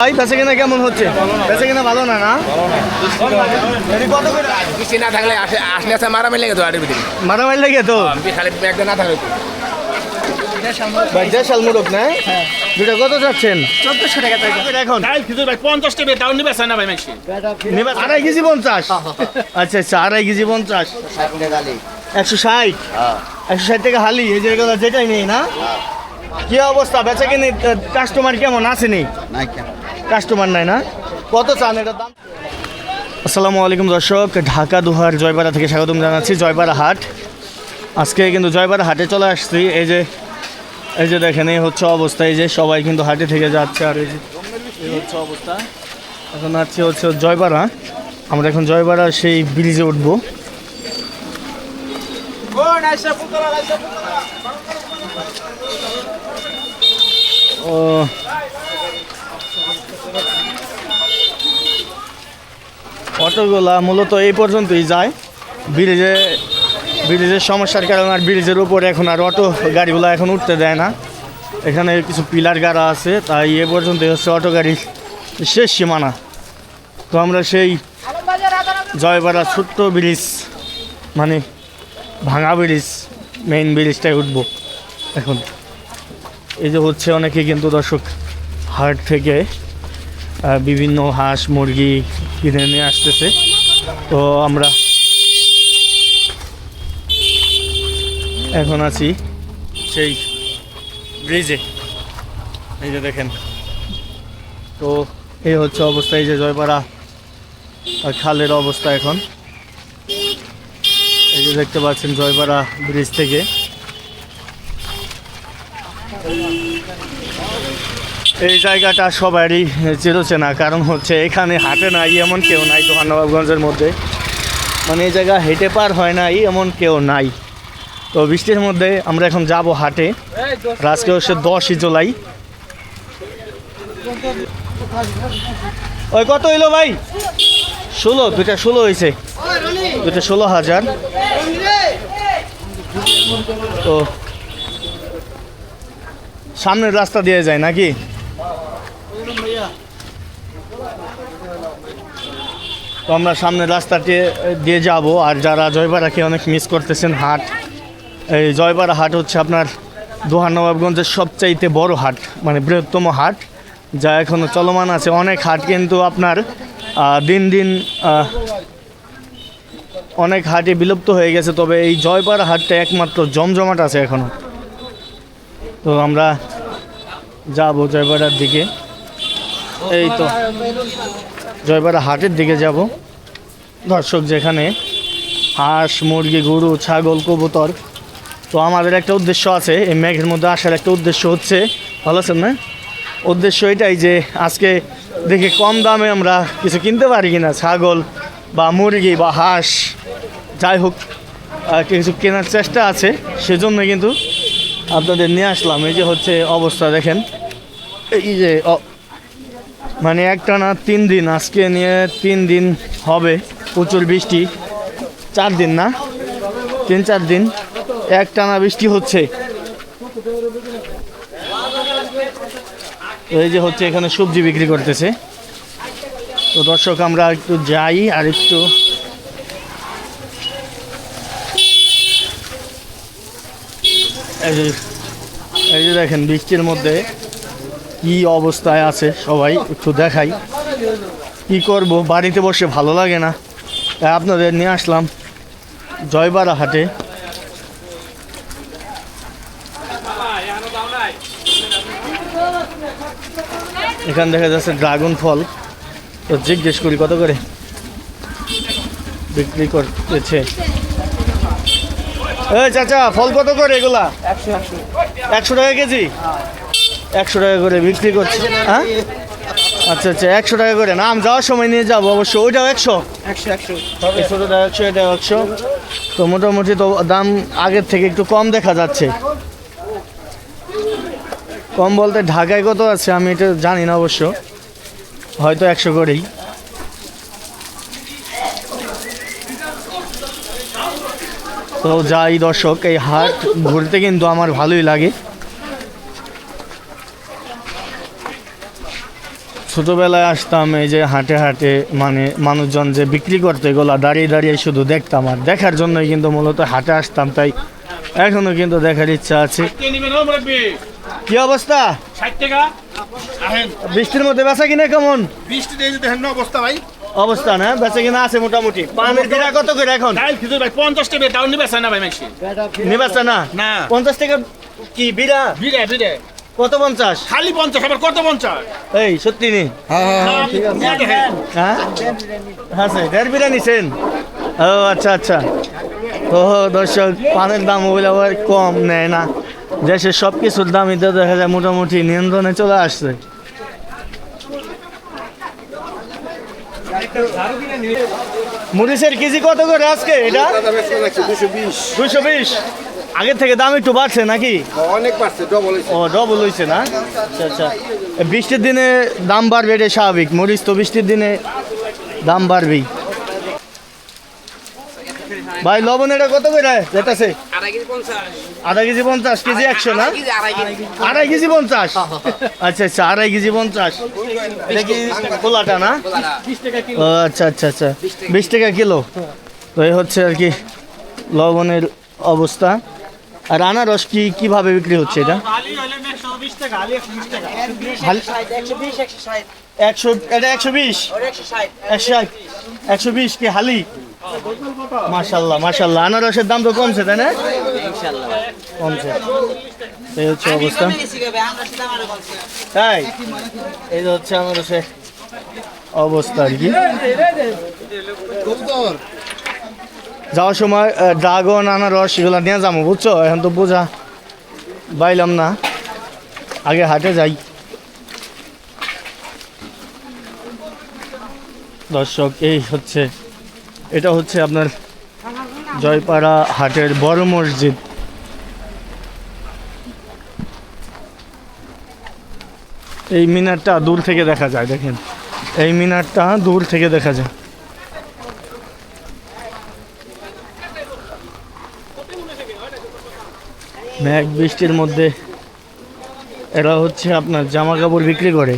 ভাই বেচা কিনা কেমন হচ্ছে? বেচা কিনা ভালো না না? বৃষ্টি না থাকলে আসে আসলে মারামারি লেগে তো আটের ভিতরে। মারামারি লাগে তো? খালি একদম না থাকলে ভাই দেশাল মুরগ না? দুটা কত যাচ্ছেন চোদ্দশো টাকা এখন? পঞ্চাশ টাকা তাও নিবে না ভাই নেবে আড়াই কেজি পঞ্চাশ? আচ্ছা আচ্ছা আড়াই কেজি পঞ্চাশ। একশো ষাট? একশো ষাট টাকা হালি এই যে যেটাই নেই না? কি অবস্থা? বেচা কিনে কাস্টমার কেমন? আসেনি কাস্টমার নাই না। কত চান এটার দাম? আসসালামু আলাইকুম দর্শক ঢাকা দুহার জয়পাড়া থেকে স্বাগতম জানাচ্ছি জয়পাড়া হাট। আজকে কিন্তু জয়পাড়া হাটে চলে আসছি এই যে এই যে দেখেন এই হচ্ছে অবস্থা এই যে সবাই কিন্তু হাটে থেকে যাচ্ছে আর এই যে এই হচ্ছে অবস্থা। এখন আছে হচ্ছে জয়পাড়া আমরা এখন জয়পাড়া সেই ব্রিজে উঠবো। ও অটোগুলা মূলত এই পর্যন্তই যায়। ব্রিজে, ব্রিজের সমস্যার কারণে আর ব্রিজের উপরে এখন আর অটো গাড়িগুলো এখন উঠতে দেয় না। এখানে কিছু পিলার গাড়া আছে, তাই এ পর্যন্ত হচ্ছে অটো গাড়ির শেষ সীমানা। তো আমরা সেই জয়পাড়া ছোট্ট ব্রিজ মানে ভাঙা ব্রিজ মেইন ব্রিজটাই উঠবো এখন। এই যে হচ্ছে অনেকে কিন্তু দর্শক হাট থেকে বিভিন্ন হাঁস, মুরগি কিনে নিয়ে আসতেছে। তো আমরা এখন আছি সেই ব্রিজে। এই যে দেখেন। তো এই হচ্ছে অবস্থা, এই যে জয়পাড়া খালের অবস্থা এখন। এই যে দেখতে পাচ্ছেন জয়পাড়া ব্রিজ থেকে। এই জায়গাটা সবারই চিরচেনা, কারণ হচ্ছে এখানে হাটে নাই, এমন কেউ নাই দোহানবাবগঞ্জের মধ্যে। মানে এই জায়গা হেঁটে পার হয় নাই, এমন কেউ নাই। তো বৃষ্টির মধ্যে আমরা এখন যাব হাটে। আজকে হচ্ছে দশই জুলাই। ওই কত হইল ভাই? ষোলো, দুইটা ষোলো হয়েছে দুইটা ষোলো হাজার। তো সামনের রাস্তা দিয়ে যায় নাকি? তো আমরা সামনের রাস্তাটি দিয়ে যাব, আর যারা জয়পাড়াকে অনেক মিস করতেছেন, হাট, এই জয়পাড়া হাট হচ্ছে আপনার দোহানবাবগঞ্জের সবচাইতে বড় হাট মানে বৃহত্তম হাট, যা এখনও চলমান আছে। অনেক হাট কিন্তু আপনার দিন দিন অনেক হাটে বিলুপ্ত হয়ে গেছে, তবে এই জয়পাড়া হাটটা একমাত্র জমজমাট আছে এখনও তো আমরা যাব জয়পাড়ার দিকে। এই তো জয়পাড়া হাটের দিকে যাব। দর্শক যেখানে হাঁস, মুরগি, গরু, ছাগল, কবুতর, তো আমাদের একটা উদ্দেশ্য আছে, এই মেঘের মধ্যে আসার একটা উদ্দেশ্য হচ্ছে। ভালো আছেন না উদ্দেশ্য এটাই যে আজকে দেখে কম দামে আমরা কিছু কিনতে পারি কিনা, ছাগল বা মুরগি বা হাঁস। যাই হোক কিছু কেনার চেষ্টা আছে, সেজন্য কিন্তু আপনাদের নিয়ে আসলাম। এই যে হচ্ছে অবস্থা, দেখেন। এই যে মানে একটানা তিন দিন, আজকে নিয়ে তিন দিন হবে প্রচুর বৃষ্টি। চার দিন না? তিন, চার দিন। একটানা বৃষ্টি হচ্ছে। এই যে হচ্ছে এখানে সবজি বিক্রি করতেছে। তো দর্শক, আমরা একটু যাই আর একটু এই যে দেখেন বৃষ্টির মধ্যে কি অবস্থায় আছে, সবাই একটু দেখাই। কি করব? বাড়িতে বসে ভালো লাগে না। আপনাদের নিয়ে আসলাম জয়বাড়া হাটে। এখানে দেখা যাচ্ছে ড্রাগন ফল। তো জিজ্ঞেস করি, কত করে বিক্রি করতেছে? চাচা, ফল কত করে এগুলা? একশো টাকা কেজি? একশো টাকা করে বিক্রি করছে। হ্যাঁ? আচ্ছা আচ্ছা একশো টাকা করে। না আমি যাওয়ার সময় নিয়ে যাব অবশ্য ওইটাও একশো? একশো একশো। এই ছোটোটা একশো এটা একশো। তো মোটামুটি তো দাম আগের থেকে একটু কম দেখা যাচ্ছে। কম বলতে ঢাকায় কত আছে আমি এটা জানি না অবশ্য। হয়তো একশো করেই। তো যাই দর্শক এই হাট ঘুরতে কিন্তু আমার ভালোই লাগে। ছোটোবেলায় আসতাম এই যে হাটে হাটে মানে মানুষজন যে বিক্রি করতে এগুলো দাঁড়িয়ে দাঁড়িয়ে শুধু দেখতাম আর দেখার জন্যই কিন্তু মূলত হাটে আসতাম তাই এখনও কিন্তু দেখার ইচ্ছা আছে। কে অবস্থা? বৃষ্টির মধ্যে বেচা কিনা কেমন? অবস্থা ভাই। অবস্থা না বেচা কিনা আছে মোটামুটি। পানের কত করে এখন? ভাই পঞ্চাশ টাকা না ভাই না? না। পঞ্চাশ টাকা কি বিড়া? বিরে বিরে কত পঞ্চাশ? খালি পঞ্চাশ আবার কত পঞ্চাশ? এই সত্যি নেই দেখেন হ্যাঁ আছে। দেড় বিড়া নিছেন ও আচ্ছা আচ্ছা। ও দর্শক পানের দাম ওগুলো আবার কম নেয় না। দেশের সব কিছুর দামই তো দেখা যায় মোটামুটি নিয়ন্ত্রণে চলে আসছে। মরিচের কেজি কত করে আজকে এটা? দুশো বিশ। আগের থেকে দাম একটু বাড়ছে নাকি? অনেক পারছে ডবল ও ডবল হয়েছে না? আচ্ছা আচ্ছা। বৃষ্টির দিনে দাম বাড়বে এটা স্বাভাবিক। মরিচ তো বৃষ্টির দিনে দাম বাড়বেই। ভাই লবণ এটা কত করে যেটাছে আধা কেজি পঞ্চাশ। কেজি একশো না? আড়াই কেজি পঞ্চাশ? আচ্ছা আচ্ছা আড়াই কেজি পঞ্চাশ। এটা কি খোলাটা না? ও আচ্ছা আচ্ছা আচ্ছা। বিশ টাকা কিলো। তো এই হচ্ছে আর কি লবণের অবস্থা। আর আনারস কি, কীভাবে বিক্রি হচ্ছে এটা? একশো এটা একশো বিশ? একশো একশো বিশ কি হালি? আনারসের দাম তো কমছে, তাই না? কমছে। এই হচ্ছে অবস্থা। তাই এই হচ্ছে আনারসের অবস্থা আর কি। যাওয়ার সময় ড্রাগন, আনারস, এগুলো নিয়ে যাব বুঝছ? এখন তো বোঝা বাইলাম না। আগে হাটে যাই। দর্শক, এই হচ্ছে, এটা হচ্ছে আপনার জয়পাড়া হাটের বড় মসজিদ। এই মিনারটা দূর থেকে দেখা যায়, দেখেন। এই মিনারটা দূর থেকে দেখা যায়। মেঘ বৃষ্টির মধ্যে এরা হচ্ছে আপনার জামা কাপড় বিক্রি করে।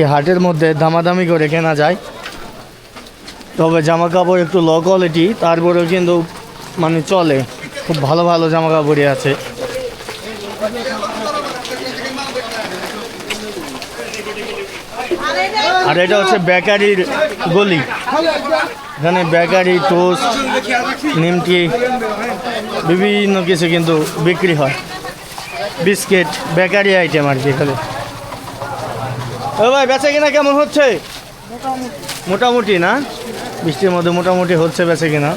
এই হাটের মধ্যে দামাদামি করে কেনা যায়। তবে জামা কাপড় একটু লো কোয়ালিটি তারপরেও কিন্তু মানে চলে। খুব ভালো ভালো জামা কাপড়ই আছে। আর এটা হচ্ছে বেকারির গলি। এখানে বেকারি, টোস্ট, নিমকি বিভিন্ন কিছু কিন্তু বিক্রি হয়। বিস্কিট বেকারি আইটেম আর কি এখানে। ও ভাই বেচা কিনা কেমন হচ্ছে? মোটামুটি। না? বৃষ্টির মধ্যে মোটামুটি হচ্ছে বেচা কিনা।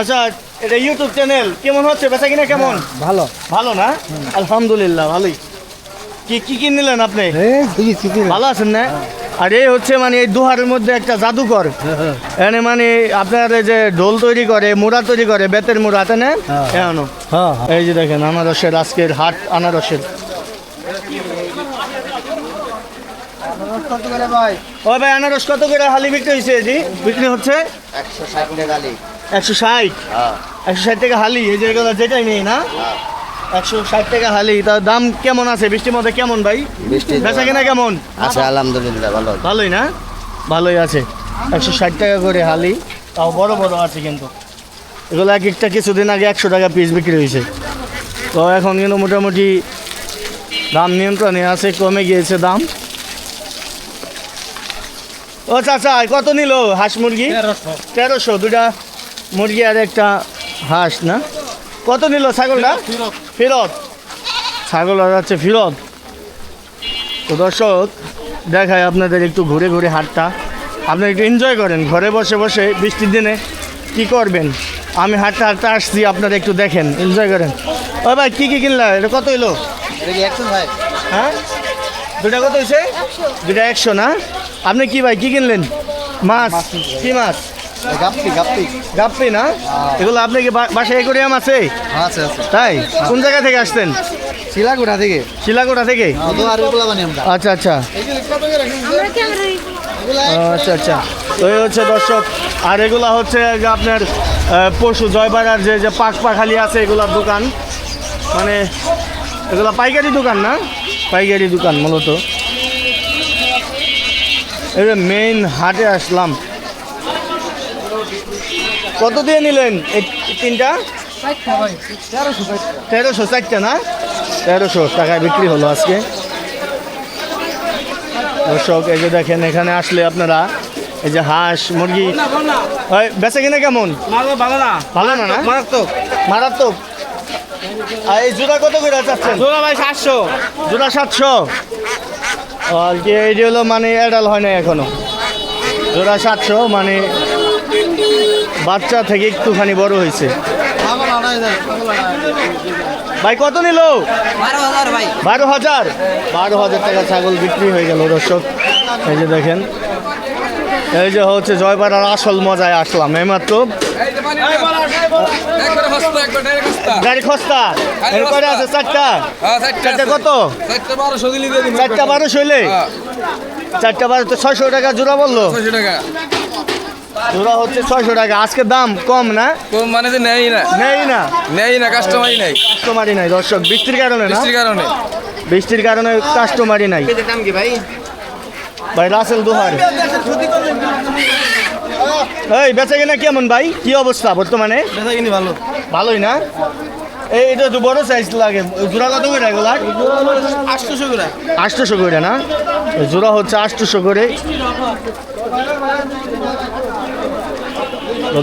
আচ্ছা এটা ইউটিউব চ্যানেল কেমন হচ্ছে? বেচা কিনা কেমন? ভালো। ভালো না? আলহামদুলিল্লাহ ভালোই। কি কি কি নিলেন আপনি ভালো আছেন না? আর এই হচ্ছে মানে এই দুহারের মধ্যে একটা জাদুঘর। এনে মানে আপনার এই যে ঢোল তৈরি করে মুড়া তৈরি করে বেতের মুড়া তাই না? হ্যাঁ। এখনও হ্যাঁ এই যে দেখেন আনারসের আজকের হাট আনারসের। কত করে ভাই? ও ভাই আনারস কত করে? হালি বিক্রি হয়েছে জি বিক্রি হচ্ছে? একশো ষাট টাকা একশো ষাট? একশো ষাট টাকা হালি এই যে এগুলো যেটাই নেই না? একশো ষাট টাকা হালি। তার দাম কেমন আছে? বৃষ্টির মধ্যে কেমন ভাই? বৃষ্টি বেচা কিনা কেমন? আছে আলহামদুলিল্লাহ ভালো ভালোই না? ভালোই আছে। একশো ষাট টাকা করে হালি। তাও বড় বড় আছে কিন্তু। এগুলো এক একটা কিছুদিন আগে একশো টাকা পিস বিক্রি হয়েছে। তো এখন কিন্তু মোটামুটি দাম নিয়ন্ত্রণে আছে কমে গিয়েছে দাম। ও চাচা কত নিল হাঁস মুরগি? তেরোশো। দুটা মুরগি আর একটা হাঁস না? কত নিল ছাগলটা? ফেরত। ছাগল আছে ফেরত। তো দর্শক দেখায় আপনাদের একটু ঘুরে ঘুরে হাটটা। আপনি একটু এনজয় করেন ঘরে বসে বসে বৃষ্টির দিনে কি করবেন? আমি হাটটা হাটটা আসছি আপনারা একটু দেখেন এনজয় করেন। ও ভাই কী কী কিনলা? এটা কত এলো একশো ভাই? হ্যাঁ? দুটা কত হয়েছে দুটা একশো না? আপনি কি ভাই কি কিনলেন? মাছ? কি মাছ? গাপ্পি গাপ্পি। গাপ্পি না? এগুলো আপনি কি বা- বাসায় একুরিয়াম আছে? আছে আছে। তাই? কোন জায়গা থেকে আসতেন? শিলাগুড়া থেকে। শিলাগোড়া থেকে? তো আর এগুলো বানি আমরা। আচ্ছা আচ্ছা। আচ্ছা আচ্ছা। তো এই হচ্ছে দর্শক আর এগুলা হচ্ছে যে আপনার পশু জয়বাড়ার যে যে পাক পাখালি আছে এগুলার দোকান। মানে এগুলা পাইকারি দোকান না? পাইকারি দোকান মূলত। এটা মেইন হাটে আসলাম। কত দিয়ে নিলেন এই তিনটা? তেরোশো চারটা না? তেরোশো টাকায় বিক্রি হলো আজকে। দর্শক এই যে দেখেন এখানে আসলে আপনারা এই যে হাঁস মুরগি বেচে কিনে কেমন? ভালো না ভালো না? না মারাত্মক। মারাত্মক। আর এই জোড়া কত করে চাচ্ছেন? জোড়া ভাই সাতশো। জোড়া সাতশো? আর কি এইটি হলো মানে অ্যাডাল হয় না এখনও। জোড়া সাতশো মানে বাচ্চা থেকে একটুখানি বড় হয়েছে। ভাই, কত নিল? বারো হাজার। বারো হাজার টাকা ছাগল বিক্রি হয়ে গেল, দর্শক। এই যে দেখেন। এই যে হচ্ছে জয়পাড়ার আসল মজায় আসলাম হস্তা গাড়ি খস্তা। আছে চারটা। চারটা কত? চারটা বারোশো বারো, তো ছয়শো টাকা জোড়া বলল। জোড়া হচ্ছে ছয়শো টাকা। আজকে দাম কম না? কম মানে যে নেই না। নেই না? নেই না কাস্টমারই নাই। কাস্টমারই নাই। দর্শক বৃষ্টির কারণে না? বৃষ্টির কারণে। বৃষ্টির কারণে কাস্টমারই নাই। ভাই? ভাই রাসেল দোহার। এই বেচা কিনা কেমন ভাই? কি অবস্থা বর্তমানে? বেচা কিনি ভালো। ভালোই না? এই এটা তো বড় সাইজ লাগে। জোড়া কত করে এগুলা? আটশোশো করে। আটশোশো করে না? জোড়া হচ্ছে আটশোশো করে।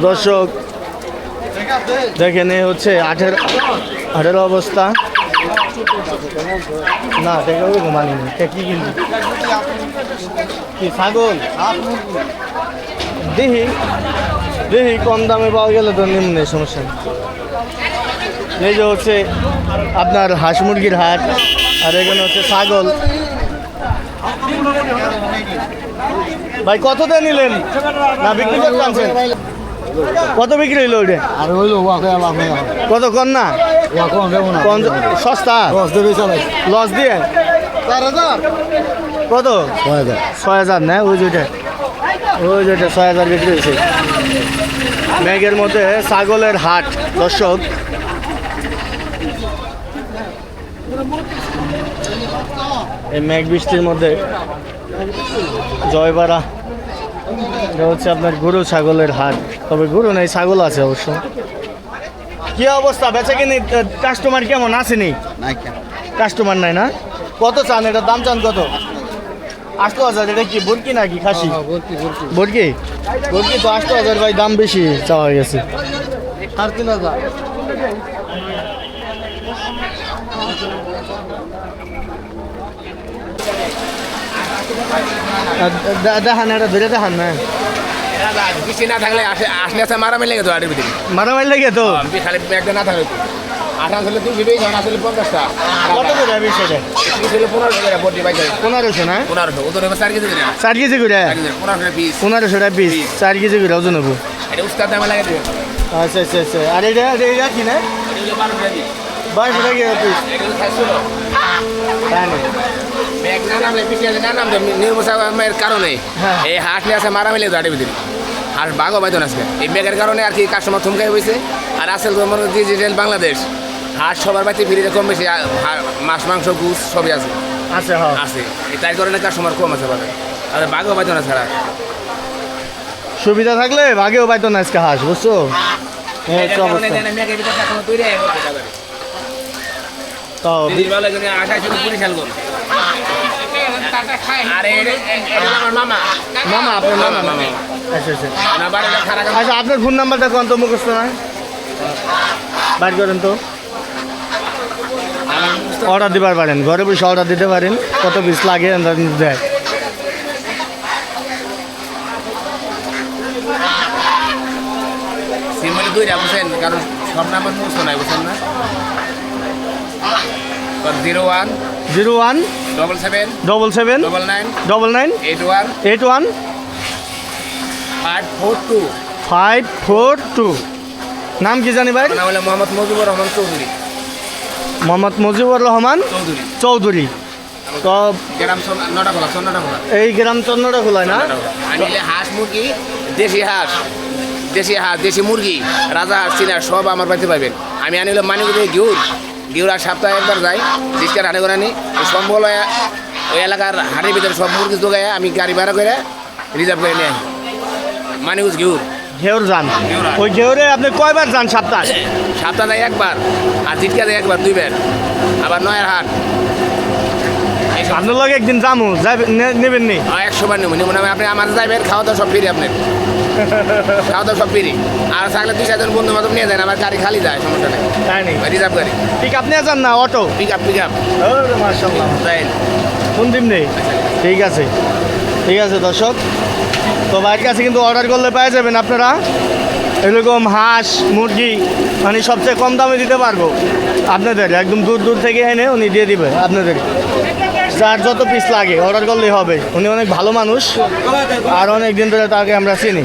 দর্শক দেখেন এ হচ্ছে আঠের আঠের অবস্থা। না দেখে ঘুমানি কি কিনবি কি ছাগল? দেখি দেখি কম দামে পাওয়া গেলে তো নিম্নে সমস্যা এই যে হচ্ছে আপনার হাঁস মুরগির হাট আর এখানে হচ্ছে ছাগল। ভাই কত দিয়ে নিলেন? না বিক্রি করতে আনছেন? কত বিক্রি হইল ওইটা? আর হইল কত কর না। সস্তা? লস দিয়ে? কত? ছয় হাজার। ছয় হাজার না? ওই যেটা ওই যেটা ছয় হাজার বিক্রি হয়েছে। মেঘের মধ্যে ছাগলের হাট দর্শক। এই মেঘ বৃষ্টির মধ্যে জয়বাড়া এটা হচ্ছে আপনার গরু ছাগলের হাট। তবে গরু নেই ছাগল আছে অবশ্য। কি অবস্থা? বেচা কিনি কাস্টমার কেমন? আসেনি কাস্টমার নাই না? কত চান? এটার দাম চান কত? আটশো হাজার এটা কি বুরকি নাকি খাসি? ভর্তি ভর্তি বুরকি বুরকি। তো আটশো হাজার ভাই দাম বেশি চাওয়া গেছে। তিন হাজার। দেখান এটা ধরে দেখান না বৃষ্টি না থাকলে আসে আসলে আসে মারামারি লেগে তো আটের ভিতরে। মারামারি লাগে তো? খালি একটা না থাকলে আট আসলে তুই দিবি জন আসলে পঞ্চাশটা। কত করে আমি সেটা পিস হলে পনেরোশো করে ভর্তি পাই যাবে পনেরোশো না? পনেরোশো ওদের এবার চার কেজি করে। চার কেজি করে? চার কেজি পনেরোশো পিস পনেরোশো টাকা পিস চার কেজি করে ওজন হব। এটা উস্তাদ দামে লাগে দেবে। আচ্ছা আচ্ছা আচ্ছা। আর এটা এটা কি না? বারোশো টাকা পিস নির্মসামের কারণে। হ্যাঁ। এই হাট নিয়ে ভিতরে হাট বাঘও পাইতো না আজকে। এই ব্যাগের কারণে আর কি কাস্টমার থমকাই হয়েছে আর আসল ডিজিটাল বাংলাদেশ। হাট সবার বাড়িতে ফিরে কম বেশি মাছ মাংস গুছ সবই আছে। আচ্ছা হ্যাঁ। আছে। তাই কারণে কাস্টমার কম আছে বাজারে। আর বাঘও পাইতো না ছাড়া। সুবিধা থাকলে ভাগেও পাইতো না আজকে হাঁস বুঝছ? আচ্ছা না আপনার ফোন নাম্বারটা কোন? তো মুখস্থ না। বাইর করেন তো। অর্ডার দিবার পারেন। ঘরে বসে অর্ডার দিতে পারেন কত পিস লাগে দেয়। সিম্বলি দুইটা বুঝছেন কারণ সব নাম্বার মুখস্থ নাই বুঝছেন না? Zero one zero one double seven double seven double nine double nine eight one eight one five four two. Five four two. নাম কি জানি ভাই? নাম হলো মোহাম্মদ মজিবুর রহমান চৌধুরী। মোহাম্মদ মুজিবুর রহমান চৌধুরী। তো খোলা খোলা। এই গ্রাম চন্দ্রটা খোলায় না? হাঁস মুরগি দেশি হাঁস। দেশি হাঁস দেশি মুরগি রাজা হাঁস চীনা সব আমার বাড়িতে পাইবেন। আমি আনিলে মানিগুলো গিউর গিউরা সপ্তাহে একবার যাই রিক্সার হাটে করে আনি। ওই সম্বল ওই- এলাকার হাটের ভিতরে সব মুরগি জোগায় আমি গাড়ি ভাড়া করে রিজার্ভ করে নিয়ে আসি মানিগুজ ঘিউর। ঘেউর যান। ওই ঘেউরে আপনি কয়বার যান সপ্তাহ সপ্তাহ একবার আর জিটকা যায় একবার দুইবার। আবার নয়ের হাট। আপনার লগে একদিন যামু নেবেন নি? একশো বার নেব নেব না আপনি আমার যাইবেন খাওয়া দাওয়া সব ফ্রি আপনার খাওয়া দাওয়া সব ফ্রি। আর থাকলে দুই চারজন বন্ধু বান্ধব নিয়ে যান আমার গাড়ি খালি যায় সমস্যা নেই। তাই নেই রিজার্ভ গাড়ি। ঠিক আপনি যান না auto? Pick up pick up মার্শাল্লাহ যাই। কোন দিন নেই? ঠিক আছে। ঠিক আছে দর্শক। তো ভাইয়ের কাছে কিন্তু অর্ডার করলে পেয়ে যাবেন আপনারা। এরকম হাঁস, মুরগি মানে সবচেয়ে কম দামে দিতে পারব আপনাদের। একদম দূর দূর থেকে এনে উনি দিয়ে দিবে আপনাদের। যার যত পিস লাগে অর্ডার করলেই হবে। উনি অনেক ভালো মানুষ, আর অনেক দিন ধরে তাকে আমরা চিনি।